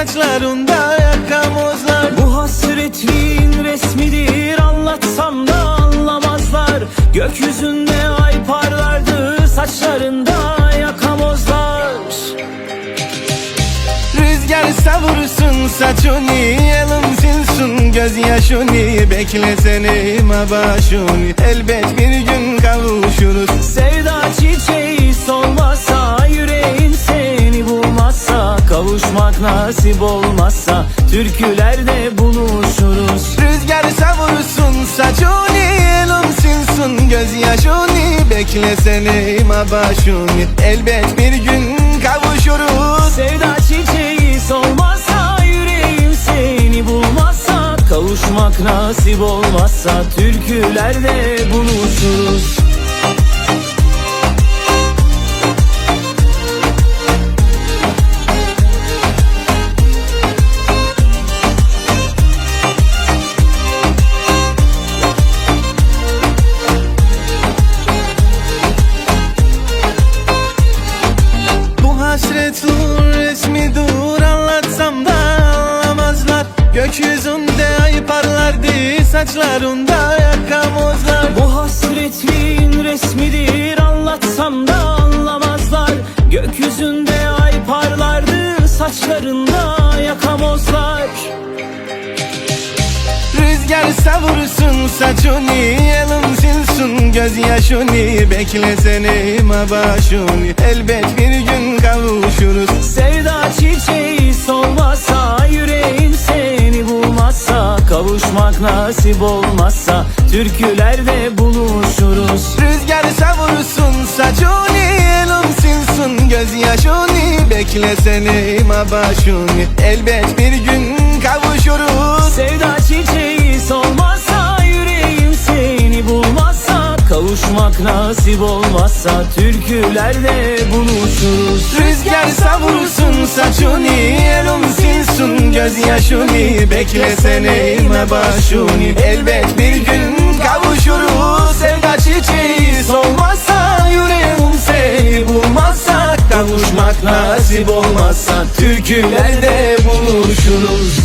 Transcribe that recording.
Saçlarında yakamozlar Bu hasretliğin resmidir anlatsam da anlamazlar. Gökyüzünde ay parlardı saçlarında yakamozlar Rüzgar savursun saçını Elim silsun gözyaşını Bekle seni başını Elbet bir gün kavuşuruz. Sevda nasip olmazsa Türkülerde buluşuruz. Rüzgar savursun saçını Elim silsun gözyaşını Bekle seni başını Elbet bir gün kavuşuruz. Sevda çiçeği solmazsa Yüreğim seni bulmazsa Kavuşmak nasip olmazsa Türkülerde buluşuruz saçlarında yakamozlar Bu hasretliğin resmidir anlatsam da anlamazlar. Gökyüzünde ay parlardı saçlarında yakamozlar Rüzgar savursun saçını Elim silsun gözyaşını Bekle seni başını Elbet bir gün Kavuşmak nasip olmazsa Türkülerde buluşuruz. Rüzgar savursun saçını Elim silsun gözyaşını Bekle seni başını Elbet bir gün kavuşuruz. Sevda çiçeği solmazsa Yüreğim seni bulmazsa Kavuşmak nasip olmazsa Türkülerde buluşuruz. Rüzgar savursun silsun gözyaşını Bekle seni başını Elbet bir gün kavuşuruz Sevda çiçeği. Solmazsa Yüreğim seni bulmazsa Kavuşmak nasip olmazsa Türkülerde buluşuruz